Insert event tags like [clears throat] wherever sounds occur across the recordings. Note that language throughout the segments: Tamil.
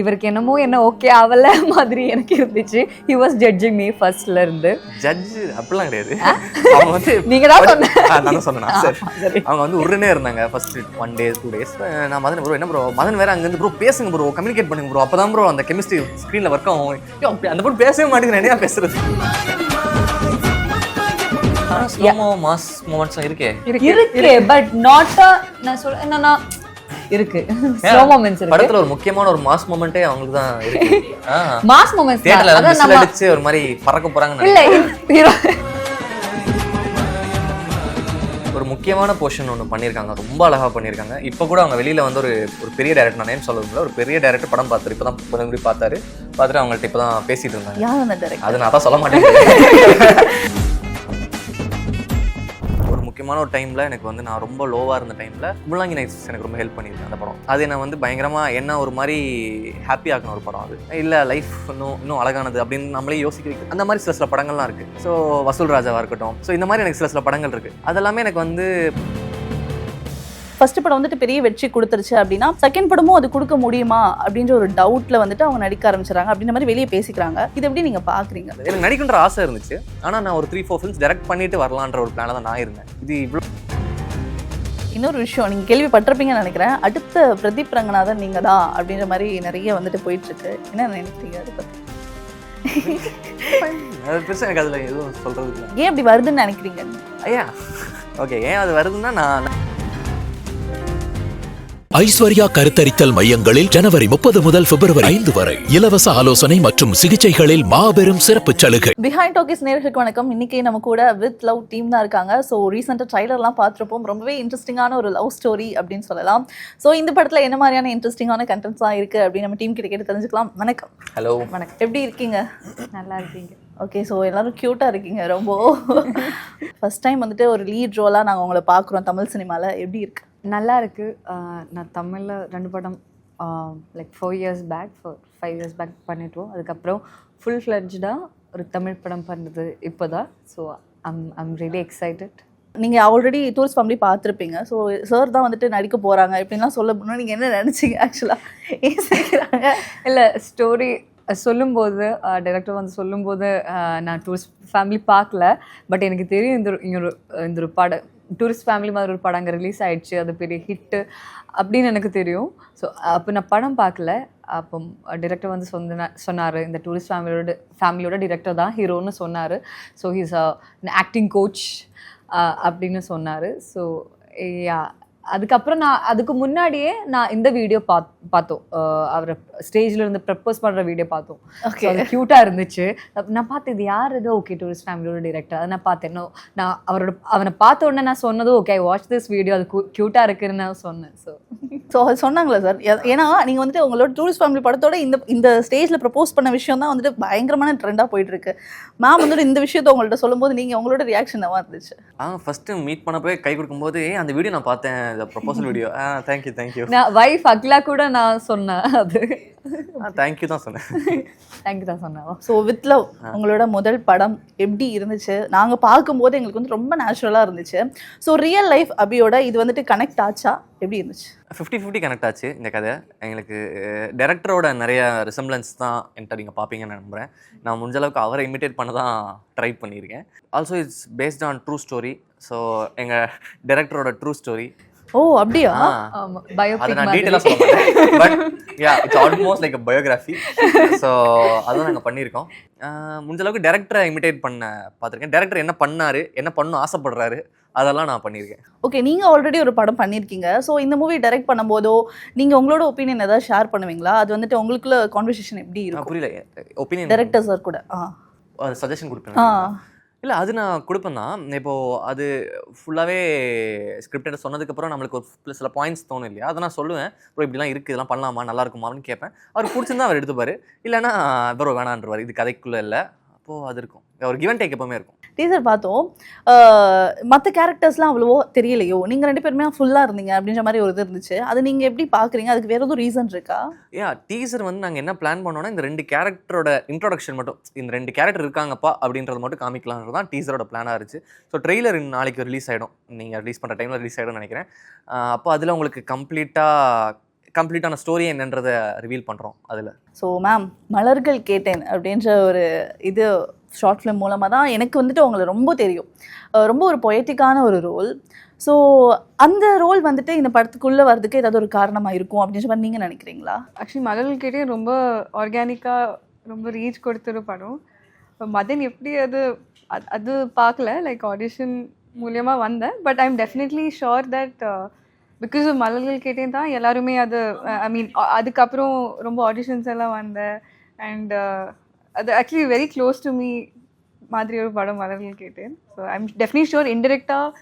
இவருக்கு என்னமோ என்ன ஓகே ஆகல மாதிரி எனக்கு இருந்துச்சு. ஹி வாஸ் ஜட்ஜிங் மீ ஃபர்ஸ்ட்ல இருந்து. ஜட்ஜ் அப்படிலாம் கிடையாது. அவங்க வந்து நீங்க தான் சொன்ன ஆ, நான் சொன்னேனா? சரி. அவங்க வந்து உடனே இருந்தாங்க. First one day two days நான் மதன் ப்ரோ என்ன ப்ரோ மதன் வேற அங்கேருந்து ப்ரோ பேசுங்க ப்ரோ கம்யூனிகேட் பண்ணுங்க ப்ரோ அப்பதான் ப்ரோ அந்த கெமிஸ்ட்ரி ஸ்க்ரீனில் ஒர்க் ஆகும். அந்த பொண்ணு பேசவே மாட்டேங்குது. என்னையா பேசுறது? ஸ்லோமோ மாஸ் மூமெண்ட்ஸ் இருக்கே. இருக்கு பட் நாட் நான் சொல்ல என்னன்னா இருக்கு. ஸ்லோ மொமெண்ட்ஸ் இருக்கு. படத்துல ஒரு முக்கியமான ஒரு மாஸ் மூமெண்ட்டே அவங்களுக்கு தான் இருக்கு. மாஸ் மொமெண்ட்ஸ் தியேட்டர்ல நம்ம அடிச்சு ஒரு மாதிரி பறக்க போறாங்கன்னு இல்ல ஒரு முக்கியமான போர்ஷன் ஒன்று பண்ணியிருக்காங்க ரொம்ப அழகாக பண்ணியிருக்காங்க இப்போ கூட அவங்க வெளியில் வந்து ஒரு ஒரு பெரிய டேரக்டர் நான் நேம் சொல்ல ஒரு பெரிய டேரக்டர் படம் பார்த்தாரு. இப்போ தான் கொஞ்சம் பார்த்தாரு. பார்த்துட்டு அவங்கள்ட்ட இப்போ தான் பேசிட்டு இருந்தாங்க. அது நான் தான் சொல்ல மாட்டேன். [laughs] முக்கியமான ஒரு டைமில் எனக்கு வந்து நான் ரொம்ப லோவாக இருந்த டைமில் முள்ளாங்கி நைட்ஸ் எனக்கு ரொம்ப ஹெல்ப் பண்ணியிருக்கு அந்த படம். அது என்ன வந்து பயங்கரமாக என்ன ஒரு மாதிரி ஹாப்பி ஆக்கணும் ஒரு படம் அது. இல்லை லைஃப் இன்னும் இன்னும் அழகானது அப்படின்னு நம்மளே யோசிக்க வைக்கும் அந்த மாதிரி சில சில படங்கள்லாம் இருக்குது ஸோ வசூல் ராஜாவாக இருக்கட்டும். ஸோ இந்த மாதிரி எனக்கு சில சில படங்கள் இருக்குது அதெல்லாமே எனக்கு வந்து ஃபர்ஸ்ட் படம் வந்துட்டு பெரிய வெற்றி கொடுத்துருச்சு அப்படின்னா செகண்ட் படமும் அது கொடுக்க முடியுமா அப்படின்ற ஒரு டவுட்ல வந்துட்டு அவங்க நடிக்க ஆரம்பிச்சிடறாங்க. அப்படின்ற மாதிரி வெளியே பேசிக்கிறாங்க. இது எப்படி நீங்க பாக்குறீங்க? எனக்கு நடிக்கின்ற ஆசை இருந்துச்சு. ஆனால் நான் ஒரு த்ரீ ஃபோர் ஃபிலிம்ஸ் டேரக்ட் பண்ணிட்டு வரலான்ற ஒரு பிளானில் தான் நான் இருந்தேன். இது இவ்வளோ இன்னொரு விஷயம் நீங்க கேள்விப்பட்டிருப்பீங்கன்னு நினைக்கிறேன். அடுத்த பிரதீப் ரங்கநாதன் நீங்க தான் அப்படின்ற மாதிரி நிறைய வந்துட்டு போயிட்டு இருக்கு என்ன நினைக்கிறீங்க அதை இல்லை. ஏன் அப்படி வருதுன்னு நினைக்கிறீங்க? ஐயா ஓகே [laughs] ஏன் அது வருதுன்னா நான் ஐஸ்வர்யா கருத்தரித்தல் மையங்களில் ஜனவரி முப்பது முதல் பிப்ரவரி ஐந்து வரை. இலவச ஆலோசனை மற்றும் சிகிச்சைகளில் மாபெரும் சிறப்பு சலுகை. பிஹைண்ட் டாக்கிஸ் நேர்களுக்கு வணக்கம். இன்னைக்கு நம்ம கூட வித் லவ் டீம் தான் இருக்காங்க. ஸோ ரீசெண்டாக ட்ரைலர்லாம் பார்த்துருப்போம். ரொம்பவே இன்ட்ரெஸ்டிங்கான ஒரு லவ் ஸ்டோரி அப்படின்னு சொல்லலாம். ஸோ இந்த படத்தில் என்ன மாதிரியான இன்ட்ரெஸ்டிங்கான கண்டென்ட்ஸ்லாம் இருக்குது அப்படின்னு நம்ம டீம் கிட்ட கேட்டு தெரிஞ்சுக்கலாம். வணக்கம். ஹலோ வணக்கம். எப்படி இருக்கீங்க? நல்லா இருக்கீங்க. ஓகே ஸோ எல்லாரும் க்யூட்டாக இருக்கீங்க ரொம்ப. [laughs] ஃபர்ஸ்ட் டைம் வந்துட்டு ஒரு லீட் ரோலாக நாங்கள் உங்களை பார்க்குறோம் தமிழ் சினிமாவில் எப்படி இருக்கு? நல்லா இருக்கு ஆஹ் நான் தமிழ்ல ரெண்டு படம் like four years back four five years back பண்ணிட்டோம் அதுக்கப்புறம் ஃபுல் ஃப்ளட்ஜாக ஒரு தமிழ் படம் பண்ணுறது இப்போ தான் so I'm I'm really excited நீங்கள் ஆல்ரெடி டூரிஸ்ட் ஃபேமிலி பார்த்துருப்பீங்க. ஸோ சார் தான் வந்துட்டு நடிக்க போகிறாங்க இப்படின்லாம் சொல்ல போனால் நீங்கள் என்ன நினச்சிங்க ஆக்சுவலாக ஏன் சிரிக்கிறாங்க? இல்லை ஸ்டோரி சொல்லும்போது டைரக்டர் வந்து சொல்லும்போது நான் டூரிஸ்ட் ஃபேமிலி பார்க்கல. பட் எனக்கு தெரியும் இந்த ஒரு- இங்க ஒரு இந்த ஒரு படம் டூரிஸ்ட் ஃபேமிலி மாதிரி ஒரு படம் அங்கே ரிலீஸ் ஆயிடுச்சு. அது பெரிய ஹிட்டு அப்படின்னு எனக்கு தெரியும். ஸோ அப்போ நான் படம் பார்க்கல. அப்போ டிரெக்டர் வந்து சொன்ன சொன்னார். இந்த டூரிஸ்ட் ஃபேமிலியோட ஃபேமிலியோட டிரெக்டர் தான் ஹீரோன்னு சொன்னார். ஸோ ஹீஸ் ஆக்டிங் கோச் அப்படின்னு சொன்னார். ஸோ யா அதுக்கப்புறம் நான் அதுக்கு முன்னாடியே நான் இந்த வீடியோ பாத் பார்த்தோம். அவரை ஸ்டேஜ்ல இருந்து ப்ரப்போஸ் பண்ற வீடியோ பார்த்தோம். Okay. அது க்யூட்டா இருந்துச்சு. நான் பார்த்தேன் இது யார் இது? ஓகே டூரிஸ்ட் ஃபேமிலியோட டிரெக்டர் அதை நான் பார்த்தேன். நான் அவரோட அவனை பார்த்த உடனே நான் சொன்னதும் ஓகே வாட்ச் திஸ் வீடியோ அது க்யூட்டா இருக்குன்னு நான் சொன்னேன். ஸோ ஸோ அது சொன்னாங்களே சார்? ஏன்னா நீங்கள் வந்துட்டு உங்களோட டூரிஸ்ட் ஃபேமிலி படத்தோட இந்த இந்த ஸ்டேஜில் ப்ரப்போஸ் பண்ண விஷயம் தான் வந்துட்டு பயங்கரமான ட்ரெண்டாக போயிட்டு இருக்கு மேம் வந்துட்டு இந்த விஷயத்தை உங்கள்ட்ட சொல்லும்போது நீங்கள் உங்களோட ரியாக்ஷன் என்னவா இருந்துச்சு? ஆ ஃபஸ்ட்டு மீட் பண்ணப்போ கை கொடுக்கும்போது "ஏய், அந்த வீடியோ நான் பார்த்தேன். இந்த ப்ரொபோசல் வீடியோ ஆ தேங்க்யூ தேங்க்யூ நான் வைஃப் அக்லா கூட நான் சொன்னேன் அது. ஆ தேங்க்யூ தான் சொன்னேன். [laughs] தேங்க்யூ தான் சொன்னேன். ஸோ வித் லவ் உங்களோட முதல் படம் எப்படி இருந்துச்சு? நாங்கள் பார்க்கும்போது எங்களுக்கு வந்து ரொம்ப நேச்சுரலாக இருந்துச்சு. ஸோ ரியல் லைஃப் அபியோட இது வந்துட்டு கனெக்ட் ஆச்சா? எப்படி இருந்துச்சு? ஃபிஃப்டி ஃபிஃப்டி கனெக்ட் ஆச்சு இந்த கதை. எங்களுக்கு டேரக்டரோட நிறைய ரிசம்பிளன்ஸ் தான் என்கிட்ட நீங்கள் பார்ப்பீங்கன்னு நம்புகிறேன் நான் முடிஞ்ச அளவுக்கு அவரை இமிட்டேட் பண்ண தான் ட்ரை பண்ணியிருக்கேன். Also it's based on true story so எங்கள் டேரக்டரோட ட்ரூ ஸ்டோரி ஓ அப்படியா? ஆமா அதை பயோபிக் நான் மாதிரி. டீட்டெயிலாக சொல்ல மாட்டேன். But yeah it's almost like biography so அதுவும் நாங்கள் பண்ணியிருக்கோம். ஆஹ் முடிஞ்ச அளவுக்கு டேரக்டரை இமிட்டேட் பண்ண பார்த்துருக்கேன். டேரக்டர் என்ன பண்ணாரு என்ன பண்ணணும் ஆசைப்படுறாரு அதெல்லாம் நான் பண்ணியிருக்கேன். ஓகே நீங்கள் ஆல்ரெடி ஒரு படம் பண்ணியிருக்கீங்க. ஸோ இந்த மூவி டைரக்ட் பண்ணும்போதோ நீங்கள் உங்களோட ஒப்பீனியன் ஏதாவது ஷேர் பண்ணுவீங்களா? அது வந்துட்டு உங்களுக்குள்ள கான்வர்சேஷன் எப்படி இருக்கும்? புரியல. ஒப்பீனியன் டைரக்டர் சார் கூட ஆ. சஜஷன் ஆ. கொடுப்பேன் இல்லை அது நான் கொடுப்பேன் தான். இப்போது அது ஃபுல்லாகவே ஸ்கிரிப்டட் சொன்னதுக்கப்புறம் நம்மளுக்கு ஒரு சில பாயிண்ட்ஸ் தோணும் இல்லையா? அதை நான் சொல்லுவேன். ப்ரோ இப்படிலாம் இருக்குது இதெல்லாம் பண்ணலாமா? நல்லா இருக்குமான்னு கேட்பேன். அவர் பிடிச்சிருந்தா அவர் எடுத்துப்பார். இல்லைன்னா ப்ரோ வேணான்றவார் இது கதைக்குள்ளே இல்லை. அப்போது அது இருக்கும்? ஒரு கிவன் டேக் எப்பவுமே இருக்கும். டீசர் பார்த்தோம். மற்ற கேரக்டர்ஸ்லாம் அவ்வளவோ தெரியலையோ. நீங்கள் ரெண்டு பேருமே ஃபுல்லாக இருந்தீங்க அப்படின்ற மாதிரி ஒரு இது இருந்துச்சு. அது நீங்கள் எப்படி பார்க்குறீங்க? அதுக்கு வேற எதுவும் ரீசன் இருக்கா? ஏன் டீசர் வந்து நாங்கள் என்ன பிளான் பண்ணோம்னா இந்த ரெண்டு கேரக்டரோட இன்ட்ரோடக்ஷன் மட்டும் இந்த ரெண்டு கேரக்டர் இருக்காங்கப்பா அப்படின்றது மட்டும் காமிக்கலான்றது தான் டீசரோட பிளானாக இருந்துச்சு. ஸோ ட்ரெய்லர் நாளைக்கு ரிலீஸ் ஆகிடும் நீங்கள் ரிலீஸ் பண்ணுற டைமில் ரிலீஸ் ஆகிடும்னு நினைக்கிறேன். அப்போ அதில் உங்களுக்கு கம்ப்ளீட்டாக கம்ப்ளீட்டான ஸ்டோரி என்னன்றதை ரிவீல் பண்ணுறோம் அதில். ஸோ மேம் மலர்கள் கேட்டேன் அப்படின்ற ஒரு இது ஷார்ட் ஃபிலிம் மூலமாக தான் எனக்கு வந்துட்டு உங்களை ரொம்ப தெரியும். ரொம்ப ஒரு பொயட்டிக்கான ஒரு ரோல் ஸோ அந்த ரோல் வந்துட்டு இந்த படத்துக்குள்ளே வர்றதுக்கு ஏதாவது ஒரு காரணமாக இருக்கும் அப்படின்ற மாதிரி நீங்கள் நினைக்கிறீங்களா? ஆக்சுவலி மலர்கள் கேட்டே ரொம்ப ஆர்கானிக்காக ரொம்ப ரீச் கொடுத்துரு படம். இப்போ மதன் எப்படி அது அது- அது பார்க்கல. லைக் ஆடிஷன் மூலியமா வந்தேன். But I am definitely sure that because மலர்கள் கேட்டே தான் எல்லாருமே அது ஐ மீன் அதுக்கப்புறம் ரொம்ப ஆடிஷன்ஸ் எல்லாம் வந்தேன். அண்ட் அது actually very close to me மாதிரி ஒரு படம் மலர்கள் கேட்டேன். So I am definite sure இன்டெரக்டாக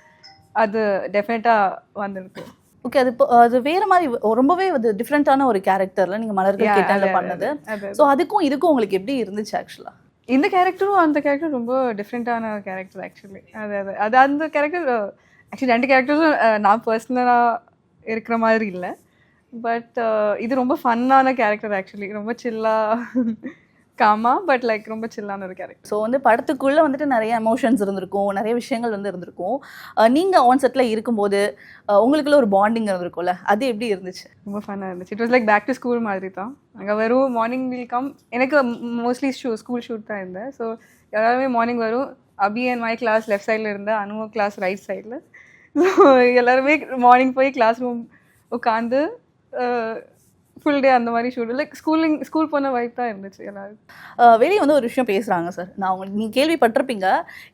அது டெஃபினட்டாக வந்திருக்கு. ஓகே அது இப்போ அது வேற மாதிரி ரொம்பவே அது டிஃப்ரெண்ட்டான ஒரு கேரக்டர்ல நீங்கள் மலர்கள் அது- பண்ணது. ஸோ அதுக்கும் இதுக்கும் உங்களுக்கு எப்படி இருந்துச்சு ஆக்சுவலாக இந்த கேரக்டரும் அந்த கேரக்டர் ரொம்ப டிஃப்ரெண்ட்டான கேரக்டர் ஆக்சுவலி அது அது அது அந்த கேரக்டர் ஆக்சுவலி ரெண்டு கேரக்டர்ஸும் நான் பர்சனலாக இருக்கிற மாதிரி இல்லை. பட் இது ரொம்ப ஃபன்னான கேரக்டர் ஆக்சுவலி ரொம்ப சில்லாக காமா பட் லைக் ரொம்ப சில்லான ஒரு கேரக்டர் ஸோ வந்து படத்துக்குள்ளே வந்துட்டு நிறைய எமோஷன்ஸ் இருந்திருக்கும் நிறைய விஷயங்கள் வந்து இருந்திருக்கும். அஹ் நீங்க ஆன் செட்டில் இருக்கும்போது உங்களுக்குள்ள ஒரு பாண்டிங் இருந்திருக்கும்ல அது எப்படி இருந்துச்சு? ரொம்ப ஃபன்னாக இருந்துச்சு. It was like back to school மாதிரி தான். அங்கே வரும் மார்னிங் வில் கம் எனக்கு மோஸ்ட்லி ஷூ ஸ்கூல் ஷூட் தான் இருந்தேன். ஸோ எல்லாருமே மார்னிங் வரும் Abhi and my class left சைடில் இருந்தேன் அனுவோ கிளாஸ் ரைட் சைடில் ஸோ எல்லாருமே மார்னிங் போய் கிளாஸ் ரூம் உட்காந்து ஃபுல் டே அந்த மாதிரி ஷூட் லைக் ஸ்கூலிங் ஸ்கூல் போன வைப் தான் இருந்துச்சு எல்லாரும். வெளியே வந்து ஒரு விஷயம் பேசுகிறாங்க சார் நான் உங்களுக்கு நீங்கள் கேள்விப்பட்டிருப்பீங்க.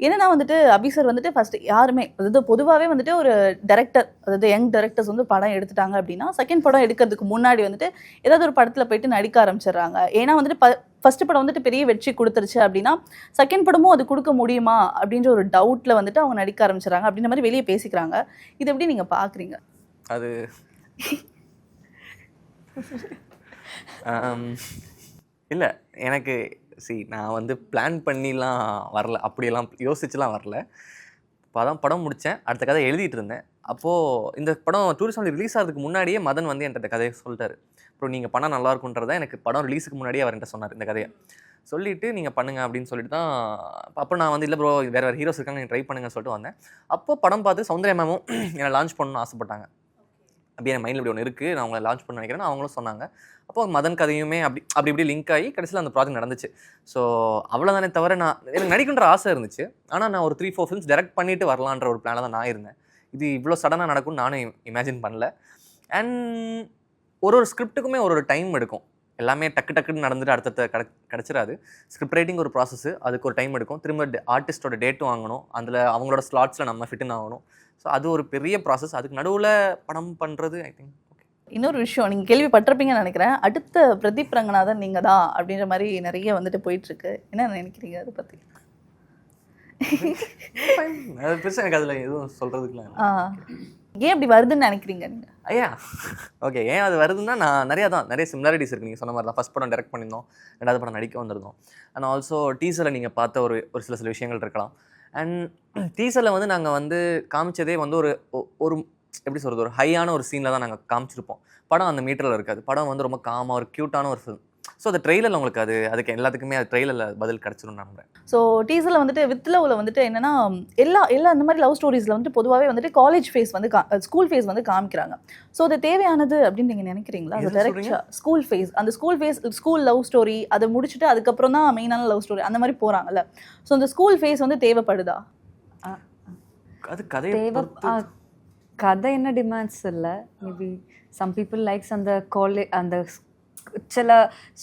என்னென்னா வந்துட்டு அபி சார் வந்துட்டு ஃபஸ்ட்டு யாருமே அதாவது பொதுவாகவே வந்துட்டு ஒரு டேரக்டர் அதாவது யங் டேரக்டர்ஸ் வந்து படம் எடுத்துட்டாங்க அப்படின்னா செகண்ட் படம் எடுக்கிறதுக்கு முன்னாடி வந்துட்டு ஏதாவது ஒரு படத்தில் போயிட்டு நடிக்க ஆரம்பிச்சிடுறாங்க. ஏன்னா வந்துட்டு ப ஃபஸ்ட்டு படம் வந்துட்டு பெரிய வெற்றி கொடுத்துருச்சு அப்படின்னா செகண்ட் படமும் அது கொடுக்க முடியுமா அப்படின்ற ஒரு டவுட்டில் வந்துட்டு அவங்க நடிக்க ஆரம்பிச்சிடுறாங்க. அப்படின்ற மாதிரி வெளியே பேசிக்கிறாங்க. இது எப்படி நீங்கள் பார்க்குறீங்க அது இல்லை எனக்கு சி நான் வந்து பிளான் பண்ணிலாம் வரல. அப்படியெல்லாம் யோசிச்சுலாம் வரல. இப்போ தான் படம் முடித்தேன் அடுத்த கதை எழுதிட்டு இருந்தேன். அப்போது இந்த படம் டூரிஸ்ட் ரிலீஸ் ஆகிறதுக்கு முன்னாடியே மதன் வந்து என்கிட்ட இந்த கதையை சொல்லிட்டாரு. அப்புறம் நீங்கள் படம் நல்லா இருக்குன்றதை எனக்கு படம் ரிலீஸுக்கு முன்னாடியே அவர் என்கிட்ட சொன்னார் இந்த கதையை. சொல்லிவிட்டு நீங்கள் பண்ணுங்க அப்படின்னு சொல்லிட்டு தான் அப்போ நான் வந்து இல்லை ப்ரோ வேறு வேறு ஹீரோஸ் இருக்காங்க நீங்கள் ட்ரை பண்ணுங்கன்னு சொல்லிட்டு வந்தேன். அப்போ படம் பார்த்து சௌந்தர்யா மேமும் [clears throat] என்னை லான்ச் பண்ணணும்னு ஆசைப்பட்டாங்க. அப்படியே என் மைண்டில் இப்படி ஒன்று இருக்குது நான் அவங்களை லான்ச் பண்ண நினைக்கிறேன்னு அவங்களும் சொன்னாங்க. அப்போ மதன் கதையுமே அப்படி அப்படி இப்படி லிங்க் ஆகி கடைசியில் அந்த ப்ராஜெக்ட் நடந்துச்சு. ஸோ அவ்வளோதானே தவிர நான் எனக்கு நடிக்கின்ற ஆசை இருந்துச்சு. ஆனால் நான் ஒரு த்ரீ ஃபோர் ஃபிலிம்ஸ் டேரக்ட் பண்ணிட்டு வரலான்ற ஒரு பிளானில் தான் நான் இருந்தேன். இது இவ்வளோ சடனாக நடக்கும்னு நானும் இமேஜின் பண்ணல. அண்ட் ஒரு ஒரு ஸ்கிரிப்ட்டுக்குமே ஒரு ஒரு டைம் எடுக்கும். எல்லாமே டக்கு டக்குன்னு நடந்துட்டு அடுத்தடுத்த கிட கிடச்சிடாது ஸ்கிரிப்ட் ரைட்டிங் ஒரு ப்ராசஸ் அதுக்கு ஒரு டைம் எடுக்கும். திரும்ப ஆர்டிஸ்டோட டேட்டும் வாங்கணும். அதில் அவங்களோட ஸ்லாட்ஸில் நம்ம ஃபிட்டுன்னு ஆகணும். ஸோ அது ஒரு பெரிய ப்ராசஸ் அதுக்கு நடுவில் படம் பண்ணுறது ஐ திங்க் இன்னொரு விஷயம் நீங்கள் கேள்விப்பட்டிருப்பீங்கன்னு நினைக்கிறேன். அடுத்த பிரதீப் ரங்கநாதன் நீங்கள் தான் அப்படின்ற மாதிரி நிறைய வந்துட்டு போயிட்டுருக்கு. என்ன நினைக்கிறீங்க அதை பற்றி அது பெருசாக எனக்கு அதில் எதுவும் சொல்கிறதுக்குலாம் ஏன் அப்படி வருதுன்னு நினைக்கிறீங்க நீங்கள் ஐயா ஓகே ஏன் அது வருதுன்னா நான் நிறையா தான் நிறைய சிமிலாரிட்டிஸ் இருக்குது நீங்கள் சொன்ன மாதிரி தான். ஃபஸ்ட் படம் டேரக்ட் பண்ணியிருந்தோம். ரெண்டாவது படம் நடிக்க வந்திருந்தோம். அண்ட் ஆல்சோ டீசரில் நீங்கள் பார்த்த ஒரு ஒரு சில சில விஷயங்கள் இருக்கலாம். அண்ட் டீசரில் வந்து நாங்கள் வந்து காமிச்சதே வந்து ஒரு ஒரு எப்படி சொல்கிறது ஒரு ஹையான ஒரு சீனில் தான் நாங்கள் காமிச்சிருப்போம். படம் அந்த மீட்டரில் இருக்காது. படம் வந்து ரொம்ப காமாக ஒரு க்யூட்டான ஒரு ஃபிலிம் ஸோ அந்த ட்ரெயிலரில் உங்களுக்கு அது அதுக்கு எல்லாத்துக்குமே அது ட்ரெயிலரில் பதில் கிடச்சிரும் நம்புறேன். ஸோ டீசரில் வந்துட்டு வித் லவ்வில் வந்துட்டு என்னன்னா எல்லா எல்லா இந்த மாதிரி லவ் ஸ்டோரிஸில் வந்துட்டு பொதுவாகவே வந்துட்டு காலேஜ் ஃபேஸ் வந்து ஸ்கூல் ஃபேஸ் வந்து காமிக்கிறாங்க. ஸோ அது தேவையானது அப்படின்னு நீங்கள் நினைக்கிறீங்களா? அது எது டேரக்டா ஸ்கூல் ஃபேஸ் அந்த school phase school love story அதை முடிச்சுட்டு அதுக்கப்புறம் தான் மெயினான லவ் ஸ்டோரி அந்த மாதிரி போகிறாங்கல்ல ஸோ அந்த ஸ்கூல் ஃபேஸ் வந்து தேவைப்படுதா? அது ஆ, கதை என்ன டிமாண்ட்ஸ் இல்லை? மேபி சம் பீப்புள் லைக்ஸ் அந்த காலேஜ் அந்த சில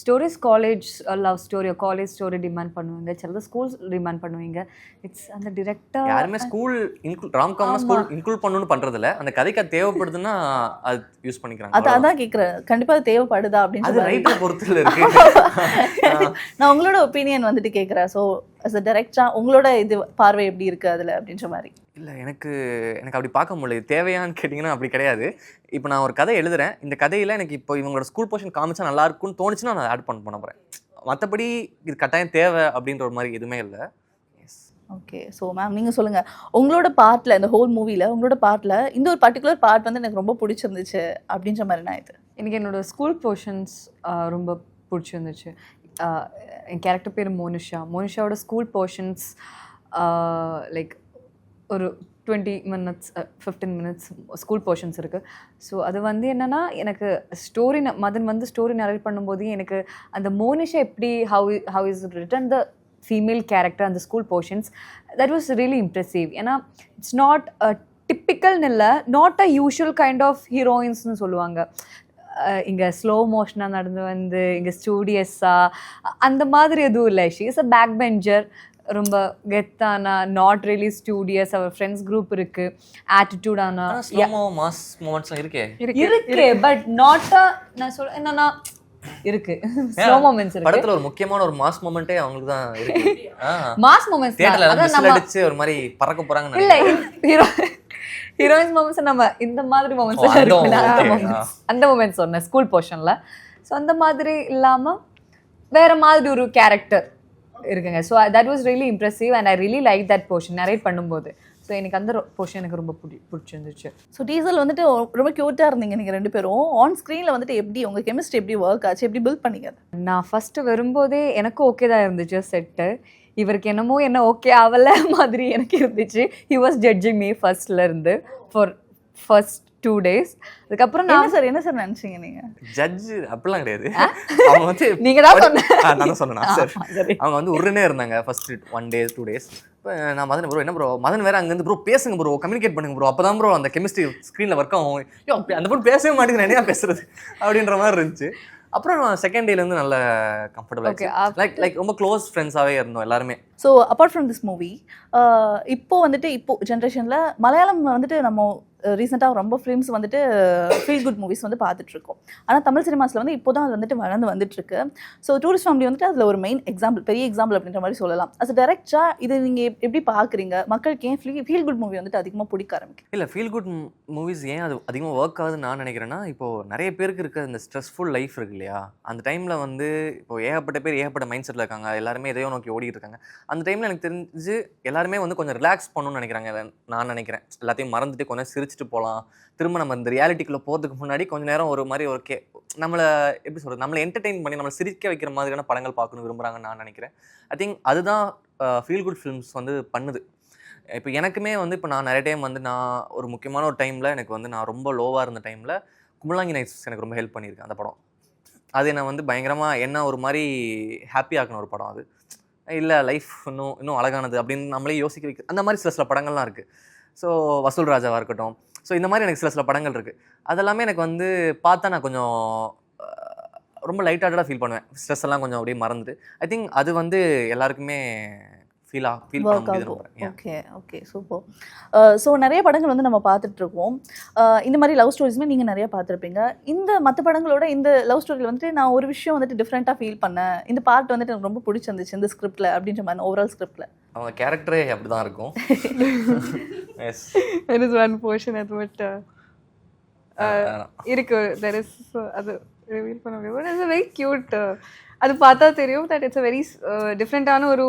stories college love story college story demand பண்ணுவாங்க. சிலது ஸ்கூல் டிமாண்ட் பண்ணுவீங்க. இட்ஸ் அந்த டிரெக்டாக யாருமே ஸ்கூல் இன்க்ளூட் ராம்காம்னா ஸ்கூல் இன்க்ளூட் பண்ணணும்னு பண்றதில்ல. அந்த கதைக்கு அது தேவைப்படுதுன்னா அது யூஸ் பண்ணிக்கிறாங்க. அது. அதான் கேட்குறேன் கண்டிப்பாக அது தேவைப்படுதா அப்படின்னு அது பொறுத்துல இருக்கு. நான் உங்களோட ஒப்பீனியன் வந்துட்டு கேட்குறேன் ஸோ அஸ் அ டேரக்டராக உங்களோட இது பார்வை எப்படி இருக்குது அதில் அப்படின்ற மாதிரி? இல்ல எனக்கு எனக்கு அப்படி பார்க்க முடியல. தேவையான்னு கேட்டிங்கன்னா அப்படி கிடையாது. இப்போ நான் ஒரு கதை எழுதுறேன். இந்த கதையில எனக்கு இப்போ இவங்களோட ஸ்கூல் போர்ஷன் காமிச்சா நல்லா இருக்கும்னு தோணுச்சுன்னா நான் ஆட் பண்ண பண்ண போறேன். மற்றபடி இது கட்டாயம் தேவை அப்படின்ற ஒரு மாதிரி எதுவுமே இல்லை. ஓகே ஸோ மேம் நீங்கள் சொல்லுங்கள் உங்களோட பார்ட்டில் இந்த ஹோல் மூவியில் உங்களோட பார்ட்டில் இந்த ஒரு பர்டிகுலர் பார்ட் வந்து எனக்கு ரொம்ப பிடிச்சிருந்துச்சு அப்படின்ற மாதிரி நான் இது? எனக்கு என்னோட ஸ்கூல் போர்ஷன்ஸ் ரொம்ப பிடிச்சிருந்துச்சு. என் கேரக்டர் பேர் மோனிஷா. மோனிஷாவோட ஸ்கூல் போர்ஷன்ஸ் லைக் ஒரு twenty minutes fifteen minutes school portions இருக்குது ஸோ அது வந்து என்னென்னா எனக்கு ஸ்டோரி மதன் வந்து ஸ்டோரி நரேட் பண்ணும்போது எனக்கு அந்த மோனிஷா எப்படி how how is written the female character அந்த school portions that was really impressive ஏன்னா இட்ஸ் நாட் டிப்பிக்கல்னு இல்லை not a usual kind of ஹீரோயின்ஸ்னு சொல்லுவாங்க. இங்கே ஸ்லோ மோஷனாக நடந்து வந்து இங்கே ஸ்டூடியஸாக அந்த மாதிரி எதுவும் இல்லை. She is a back bencher ரொம்ப கெத்தானா நாட் ரியலி ஸ்டூடியஸ் அவர் ஃப்ரெண்ட்ஸ் குரூப் இருக்கு. ஆட்டிடியூடானா மாஸ் மூமெண்ட்ஸ்லாம் இருக்கே. இருக்கு. பட் நாட் நான் சொல்ல என்னன்னா இருக்கு. ஸ்லோ மூமெண்ட்ஸ் இருக்கு. படத்துல ஒரு முக்கியமான ஒரு மாஸ் மூமெண்ட்டே அவங்களுக்கு தான் இருக்கு. மாஸ் மூமெண்ட்ஸ் தியேட்டர்ல அடிச்சு ஒரு மாதிரி பறக்க போறாங்கன்னு இல்ல. ஹீரோ ஹீரோயின்ஸ் மூமெண்ட்ஸ் நம்ம இந்த மாதிரி மூமெண்ட்ஸ் அந்த. மூமெண்ட்ஸ் சொன்னேன் ஸ்கூல் போர்ஷன்ல ஸோ அந்த மாதிரி இல்லாம வேற மாதிரி ஒரு கேரக்டர் இருக்குங்க. So that was really impressive and I really like that portion narrate பண்ணும்போது. ஸோ எனக்கு அந்த போர்ஷன் எனக்கு ரொம்ப பிடி பிடிச்சிருந்துச்சு. ஸோ டீசல் வந்துட்டு ரொம்ப க்யூட்டாக இருந்தீங்க நீங்கள் ரெண்டு பேரும். ஆன் ஸ்க்ரீனில் வந்துட்டு எப்படி உங்கள் கெமிஸ்ட்ரி எப்படி ஒர்க் ஆச்சு? எப்படி பில்ட் பண்ணீங்க? நான் ஃபஸ்ட்டு வரும்போதே எனக்கும் ஓகே தான் இருந்துச்சு செட்டு இவருக்கு என்னமோ என்ன ஓகே ஆகல மாதிரி எனக்கு இருந்துச்சு. ஹி வாஸ் ஜட்ஜிங் மீ ஃபர்ஸ்ட்ல இருந்து ஃபார் ஃபர்ஸ்ட் டூ டேஸ் அதுக்கப்புறம் என்ன நான் சார் என்ன சார் நினச்சிங்க நீங்கள் ஜட்ஜ் அப்படிலாம் கிடையாது. அவங்க வந்து நீங்க தான் படி- சொன்ன. ஆ, நான் தான் சொன்னேன் சார். அவங்க வந்து உருனே இருந்தாங்க first one days two days இப்போ நான் மதன் ப்ரோ என்ன ப்ரோ மதன் வேற அங்கேருந்து ப்ரோ பேசுங்க ப்ரோ கம்யூனிகேட் பண்ணுங்க ப்ரோ அப்போ தான் ப்ரோ அந்த கெமிஸ்ட்ரி ஸ்க்ரீனில் ஒர்க் ஆகும். ஐயோ அந்த பொண்ணு பேசவே மாட்டேங்குது என்ன பேசுறது? அப்படின்ற மாதிரி இருந்துச்சு. அப்புறம் செகண்ட் டேலேருந்து நல்ல கம்ஃபர்டபுள் லைக் லைக் ரொம்ப க்ளோஸ் ஃப்ரெண்ட்ஸாகவே இருந்தோம் எல்லாருமே. So apart from this movie இப்போது வந்துட்டு இப்போது ஜென்ரேஷனில் மலையாளம் வந்துட்டு நம்ம uh, ரீசெண்டாக ரொம்ப ஃபிலிம்ஸ் வந்துட்டு ஃபீல் குட் மூவிஸ் வந்து பார்த்துட்ருக்கோம். ஆனால் தமிழ் சினிமாஸில் வந்து இப்போ தான் அது வந்துட்டு வளர்ந்து வந்துட்டுருக்கு ஸோ டூரிஸ்ட் ஃபேமிலி வந்துட்டு அதில் ஒரு மெயின் எக்ஸாம்பிள் பெரிய எக்ஸாம்பிள் அப்படின்ற மாதிரி சொல்லலாம். அஸ் டேரக்டராக இது நீங்கள் எப்படி பார்க்குறீங்க? மக்களுக்கு ஏன் ஃபீல் ஃபீல் குட் மூவி வந்துட்டு அதிகமாக பிடிக்க ஆரம்பிக்கும் இல்லை ஃபீல் குட் மூவிஸ் ஏன் அது அதிகமாக ஒர்க் ஆகுதுன்னு நான் நினைக்கிறேன்னா இப்போது நிறைய பேருக்கு இருக்க இந்த ஸ்ட்ரெஸ்ஃபுல் லைஃப் இருக்கு இல்லையா? அந்த டைமில் வந்து இப்போ ஏகப்பட்ட பேர் ஏகப்பட்ட மைண்ட் செட்டில் இருக்காங்க. எல்லாருமே எதையோ நோக்கி ஓடிட்டு இருக்காங்க. அந்த டைமில் எனக்கு தெரிஞ்சு எல்லாருமே வந்து கொஞ்சம் ரிலாக்ஸ் பண்ணணும்னு நினைக்கிறாங்க. நான் நினைக்கிறேன். எல்லாத்தையும் மறந்துட்டு கொஞ்சம் சிரிச்சுட்டு போகலாம் திரும்ப நம்ம இந்த ரியாலிட்டிக்குள்ளே போகிறதுக்கு முன்னாடி கொஞ்சம் நேரம் ஒரு மாதிரி ஒரு கே நம்மளை எப்படி சொல்கிறது நம்மளை என்டர்டெயின் பண்ணி நம்மளை சிரிக்க வைக்கிற மாதிரியான படங்கள் பார்க்கணும் விரும்புகிறாங்கன்னு நான் நினைக்கிறேன். ஐ திங்க் அதுதான் ஃபீல் குட் ஃபிலிம்ஸ் வந்து பண்ணுது. இப்போ எனக்குமே வந்து இப்போ நான் நிறைய டைம் வந்து நான் ஒரு முக்கியமான ஒரு டைமில் எனக்கு வந்து நான் ரொம்ப லோவாக இருந்த டைமில் கும்பலாங்கி நைட்ஸ் எனக்கு ரொம்ப ஹெல்ப் பண்ணியிருக்கேன் அந்த படம். அது என்னை வந்து பயங்கரமாக என்ன ஒரு மாதிரி ஹாப்பி ஆக்கின ஒரு படம் அது. இல்லை லைஃப் இன்னும் இன்னும் அழகானது அப்படின்னு நம்மளே யோசிக்க வைக்க அந்த மாதிரி சில சில படங்கள்லாம் இருக்குது ஸோ வசூல் ராஜாவாக இருக்கட்டும். ஸோ இந்த மாதிரி எனக்கு சில சில படங்கள் இருக்குது அதெல்லாமே எனக்கு வந்து பார்த்தா நான் கொஞ்சம் ரொம்ப லைட் ஹார்ட்டடாக ஃபீல் பண்ணுவேன். ஸ்ட்ரெஸ் எல்லாம் கொஞ்சம் அப்படியே மறந்துட்டு. ஐ திங்க் அது வந்து எல்லாருக்குமே ஃபீல் ஃபீல் பண்ண ஒர்க் ஆகும். ஓகே ஓகே சூப்பர் ஸோ நிறைய படங்கள் வந்து நம்ம பார்த்துட்டு இருக்கோம் அஹ் இந்த மாதிரி லவ் ஸ்டோரிஸுமே நீங்கள் நிறைய பார்த்துருப்பீங்க. இந்த மற்ற படங்களோட இந்த லவ் ஸ்டோரியில் வந்துட்டு நான் ஒரு விஷயம் வந்துட்டு டிஃப்ரெண்ட்டாக ஃபீல் பண்ணேன். இந்த பார்ட் வந்துட்டு எனக்கு ரொம்ப பிடிச்சிருந்துச்சு இந்த ஸ்கிரிப்டில் அப்படின்ற மாதிரி ஓவரால் ஸ்கிரிப்டில் அவங்க கேரக்டரே அப்படி தான் இருக்கும். [laughs] Yes there is one portion at what uh, இருக்கு is uh, அது ரிவீல் பண்ண முடியும் பட் இட்ஸ் வெரி க்யூட் அது பார்த்தா தெரியும் தட் இட்ஸ் அ வெரி டிஃப்ரெண்ட்டான ஒரு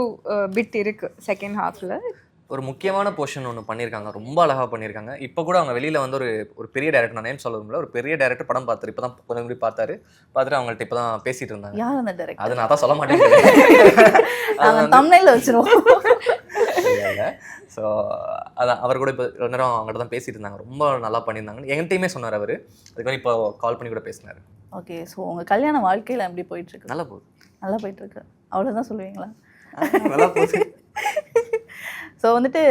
பிட் இருக்கு செகண்ட் ஹாஃப்ல ஒரு முக்கியமான போர்ஷன் ஒன்று பண்ணியிருக்காங்க ரொம்ப அழகாக பண்ணியிருக்காங்க இப்போ கூட அவங்க வெளியில் வந்து ஒரு ஒரு பெரிய டேரக்டர் நான் நேம் சொல்ல முடியல ஒரு பெரிய டேரக்டர் படம் பார்த்தாரு இப்போ தான் கொஞ்சம் முன்னாடி பார்த்தாரு. பார்த்துட்டு அவங்கள்ட்ட இப்போ தான் பேசிட்டு இருந்தாங்க. யார் அந்த டேரக்டர் அது நான் தான் சொல்ல மாட்டேன். [laughs] தமிழில் வச்சிருவோம். ஸோ அதான் அவர் கூட இப்போ நேரம் அவங்கள்ட்ட தான் பேசிட்டு இருந்தாங்க. ரொம்ப நல்லா பண்ணியிருந்தாங்க என்கிட்டயுமே சொன்னார் அவர். அதுக்கு இப்போ கால் பண்ணி கூட பேசினார். ஓகே ஸோ உங்கள் கல்யாண வாழ்க்கையில் எப்படி போயிட்டு இருக்கு நல்லா போகுது. நல்லா போயிட்டு இருக்கு அவ்வளோதான் சொல்லுவீங்களா நல்லா போகுது. [laughs] ஸோ வந்துட்டு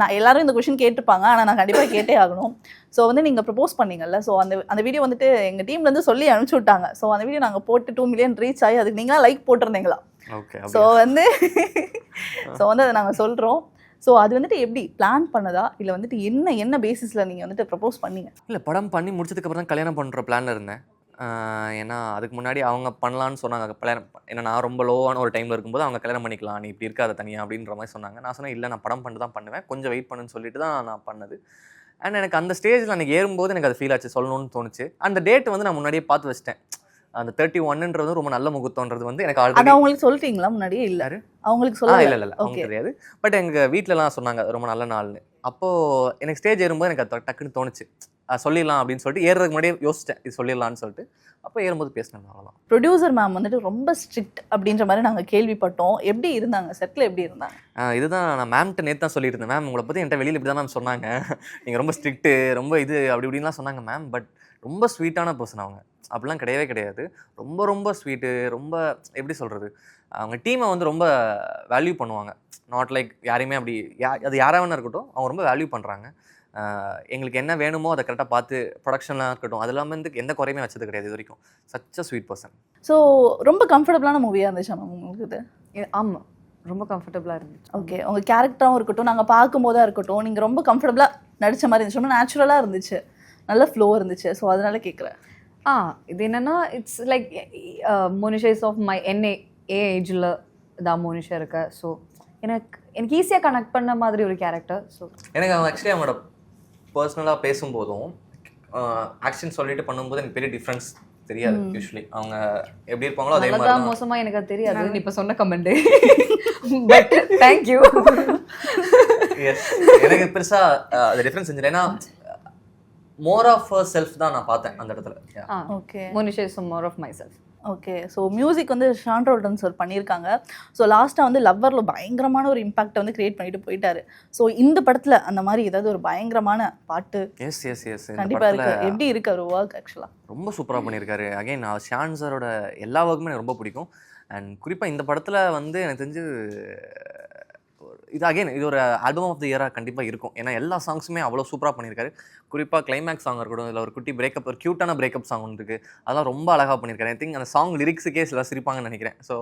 நான் எல்லாரும் இந்த கொஷின் கேட்டிருப்பாங்க ஆனால் நான் கண்டிப்பாக கேட்டே ஆகணும். ஸோ வந்து நீங்கள் ப்ரப்போஸ் பண்ணீங்கல்ல ஸோ அந்த அந்த வீடியோ வந்துட்டு எங்கள் டீம்லேருந்து சொல்லி அனுப்பிச்சி விட்டாங்க. ஸோ அந்த வீடியோ நாங்கள் போட்டு டூ மில்லியன் ரீச் ஆகி அதுக்கு நீங்களாம் லைக் போட்டிருந்தீங்களா? ஓகே ஸோ வந்து ஸோ வந்து அதை நாங்கள் சொல்கிறோம் ஸோ அது வந்துட்டு எப்படி பிளான் பண்ணதா? இல்லை வந்துட்டு என்ன என்ன பேசிஸில் நீங்கள் வந்துட்டு ப்ரப்போஸ் பண்ணீங்க? இல்லை படம் பண்ணி முடிச்சதுக்கப்புறம் தான் கல்யாணம் பண்ணுற பிளானில் இருந்தேன். ஏன்னா அதுக்கு முன்னாடி அவங்க பண்ணலான்னு சொன்னாங்க. கல்யாணம் ஏன்னா நான் ரொம்ப லோவான ஒரு டைமில் இருக்கும்போது அவங்க கல்யாணம் பண்ணிக்கலாம். நீ இப்படி இருக்காத தனியாக அப்படின்ற மாதிரி சொன்னாங்க. நான் சொன்னேன் இல்லை நான் படம் பண்ணிட்டு தான் பண்ணுவேன். கொஞ்சம் வெயிட் பண்ணுன்னு சொல்லிட்டு தான் நான் பண்ணது. அண்ட் எனக்கு அந்த ஸ்டேஜில் எனக்கு ஏறும்போது எனக்கு அது ஃபீல் ஆச்சு சொல்லணும்னு தோணுச்சு. அந்த டேட் வந்து நான் முன்னாடியே பார்த்து வச்சிட்டேன். அந்த தேர்ட்டி ஒன்னுன்றது ரொம்ப நல்ல முகூர்த்தம்ன்றது வந்து எனக்கு ஆல்ரெடி அவங்களுக்கு சொல்லிட்டீங்களா முன்னாடியே? இல்லை? அவங்களுக்கு சொல்ல இல்லை இல்லை அவங்க தெரியாது. பட் எங்கள் வீட்டிலலாம் சொன்னாங்க ரொம்ப நல்ல நாள்னு. அப்போது எனக்கு ஸ்டேஜ் ஏறும்போது எனக்கு அது டக்குன்னு தோணுச்சு. சொல்லிடலாம் அப்படின்னு சொல்லிட்டு ஏறுறதுக்கு முன்னாடியே யோசிச்சேன் இது சொல்லிடலாம்னு சொல்லிட்டு. அப்போ ஏறும்போது பேசினேன் அவ்வளோதான் ப்ரொடியூசர் மேம் வந்துட்டு ரொம்ப ஸ்ட்ரிக்ட் அப்படின்ற மாதிரி நாங்கள் கேள்விப்பட்டோம். எப்படி இருந்தாங்க? செட்டில் எப்படி இருந்தாங்க? இதுதான் நான் மேம்கிட்ட நேற்று தான் சொல்லிட்டு இருந்தேன். மேம் உங்களை பற்றி என்கிட்ட வெளியில் இப்படி தான் மேம் சொன்னாங்க. நீங்கள் ரொம்ப ஸ்ட்ரிக்ட்டு ரொம்ப இது அப்படி இப்படின்லாம் சொன்னாங்க மேம் பட் ரொம்ப ஸ்வீட்டான பர்சன் அவங்க. அப்படிலாம் கிடையவே கிடையாது. ரொம்ப ரொம்ப ஸ்வீட்டு ரொம்ப எப்படி சொல்கிறது அவங்க டீமை வந்து ரொம்ப வேல்யூ பண்ணுவாங்க. நாட் லைக் யாரையுமே அப்படி யா அது யாராக வேணா இருக்கட்டும் அவங்க ரொம்ப வேல்யூ பண்ணுறாங்க எங்களுக்கு என்ன வேணுமோ அதை கரெக்டாக பார்த்து ப்ரொடக்ஷன்லாம் இருக்கட்டும். அது இல்லாமல் வந்து எந்த குறையுமே வச்சது கிடையாது இது வரைக்கும். Such a sweet person so ரொம்ப கம்ஃபர்டபுளான மூவியாக இருந்துச்சு மேம் உங்களுக்கு இது? இது- ஆமா. ரொம்ப கம்ஃபர்டபுளாக இருந்துச்சு. ஓகே உங்கள் கேரக்டராகவும் இருக்கட்டும் நாங்கள் பார்க்கும்போதா இருக்கட்டும் நீங்கள் ரொம்ப கம்ஃபர்டபுளாக நடிச்ச மாதிரி இருந்துச்சு. ரொம்ப நேச்சுரலாக இருந்துச்சு. நல்ல ஃப்ளோ இருந்துச்சு. ஸோ அதனால கேட்குறேன் ஆ இது என்னன்னா இட்ஸ் லைக் மோனிஷைஸ் ஆஃப் மை என்ன ஏ ஏஜில் தான் மோனிஷா இருக்க. ஸோ எனக்கு எனக்கு ஈஸியாக கனெக்ட் பண்ண மாதிரி ஒரு கேரக்டர் ஸோ எனக்கு அவங்க ஆக்சுவலி அவங்களோட பர்சனலாக பேசும்போதும் ஆக்ஷன் சொல்லிட்டு பண்ணும்போது எனக்கு பெரிய டிஃப்ரென்ஸ் தெரியாது யூஸ்வலி அவங்க எப்படி இருப்பாங்களோ அதே மாதிரி மோசமா எனக்கு தெரியாது. நீ இப்போ சொன்ன கமெண்ட் பட் தேங்க்யூ Yes. எனக்கு பெருசா அது டிஃப்ரென்ஸ் செஞ்சு ஏன்னா மோர் ஆஃப் செல்ஃப் தான் நான் பார்த்தேன் அந்த இடத்துல. Okay Monisha is more of my self okay so music வந்து ஷான் ரோல்டன் சார் பண்ணியிருக்காங்க. ஸோ லாஸ்ட்டாக வந்து லவ்வரில் பயங்கரமான ஒரு இம்பாக்டை வந்து கிரியேட் பண்ணிட்டு போயிட்டாரு. ஸோ இந்த படத்தில் அந்த மாதிரி ஏதாவது ஒரு பயங்கரமான பாட்டு எஸ் எஸ் எஸ் கண்டிப்பாக இருக்கு. எப்படி இருக்கு அவர் ஒர்க் ஆக்சுவலாக ரொம்ப சூப்பராக பண்ணியிருக்காரு. அகைன் ஷான் சாரோட எல்லா ஒர்க்குமே எனக்கு ரொம்ப பிடிக்கும். அண்ட் குறிப்பாக இந்த படத்தில் வந்து எனக்கு தெரிஞ்சு இது அகைன் இது ஒரு ஆல்பம் ஆஃப் த இயராக கண்டிப்பாக இருக்கும். ஏன்னா எல்லா சாங்ஸுமே அவ்வளோ சூப்பராக பண்ணியிருக்காரு. குறிப்பாக கிளைமேக்ஸ் சாங் இருக்கட்டும் இதில் ஒரு குட்டி பிரேக்கப் ஒரு க்யூட்டான பிரேக்கப் சாங் ஒன்று இருக்குது அதெல்லாம் ரொம்ப அழகாக பண்ணியிருக்காரு. ஐ திங்க் அந்த சாங் லிரிக்ஸுக்கே சில சிரிப்பாங்கன்னு நினைக்கிறேன். ஸோ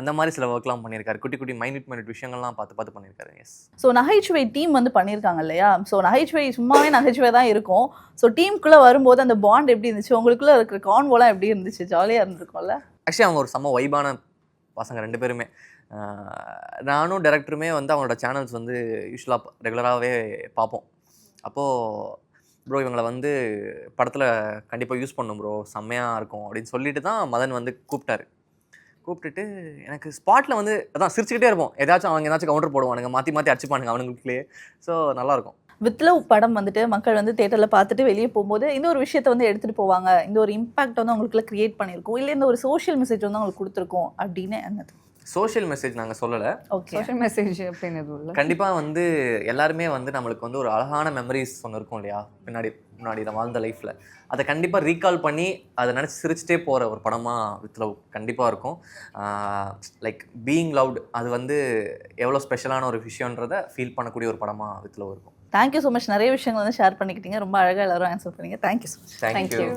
அந்த மாதிரி சில ஒர்க்லாம் பண்ணியிருக்காரு. குட்டி குட்டி மைனிட் மைனிட் விஷயங்கள்லாம் பார்த்து பார்த்து பண்ணியிருக்காரு. எஸ் ஸோ நகைச்சுவை டீம் வந்து பண்ணியிருக்காங்க இல்லையா? ஸோ நகைச்சுவை சும்மாவே நகைச்சுவை தான் இருக்கும். ஸோ டீமுக்குள்ளே வரும்போது அந்த பாண்ட் எப்படி இருந்துச்சு? உங்களுக்குள்ளே இருக்கிற கான்வோலாம் எப்படி இருந்துச்சு? ஜாலியாக இருந்திருக்கும்ல. ஆக்சுவலி அவங்க ஒரு செம்ம வைபான பசங்க ரெண்டு பேருமே. நானும் டேரக்டருமே வந்து அவங்களோட சேனல்ஸ் வந்து யூஸ்வலாக ரெகுலராகவே பார்ப்போம். அப்போது ப்ரோ இவங்களை வந்து படத்தில் கண்டிப்பாக யூஸ் பண்ணும் ப்ரோ செம்மையாக இருக்கும் அப்படின்னு சொல்லிட்டு தான் மதன் வந்து கூப்பிட்டாரு. கூப்பிட்டுட்டு எனக்கு ஸ்பாட்டில் வந்து அதான் சிரிச்சுக்கிட்டே இருப்போம். ஏதாச்சும் அவங்க ஏதாச்சும் கவுண்டர் போடுவானுங்க மாற்றி மாற்றி அடிச்சுப்பானுங்க அவனுங்களுக்குள்ளேயே. ஸோ நல்லாயிருக்கும். வித் லவ் படம் வந்துட்டு மக்கள் வந்து தேட்டரில் பார்த்துட்டு வெளியே போகும்போது இந்த ஒரு விஷயத்தை வந்து எடுத்துகிட்டு போவாங்க. இந்த ஒரு இம்பாக்ட் வந்து அவங்களுக்குள்ள க்ரியேட் பண்ணியிருக்கோம். இல்லை இந்த ஒரு சோஷியல் மெசேஜ் வந்து அவங்களுக்கு கொடுத்துருக்கோம் அப்படின்னு என்னது? சோஷியல் மெசேஜ் நாங்கள் சொல்லலை. ஓகே சோஷியல் மெசேஜ் அப்படின்னு கண்டிப்பாக வந்து எல்லாருமே வந்து நம்மளுக்கு வந்து ஒரு அழகான மெமரிஸ் ஒன்று இருக்கும் இல்லையா? பின்னாடி முன்னாடி நம்ம வாழ்ந்த லைஃப்பில் அதை கண்டிப்பாக ரீகால் பண்ணி அதை நினச்சி சிரிச்சிட்டே போகிற ஒரு படமாக வித் லவ் கண்டிப்பாக இருக்கும். லைக் பீயிங் லவ்ட் அது வந்து எவ்வளோ ஸ்பெஷலான ஒரு விஷயன்றதை ஃபீல் பண்ணக்கூடிய ஒரு படமாக வித் லவ் இருக்கும். தேங்க்யூ ஸோ மச் நிறைய விஷயங்கள் வந்து ஷேர் பண்ணிக்கிட்டீங்க. ரொம்ப அழகாக எல்லாரும் ஆன்சர் பண்ணீங்க. Thank you so much thank you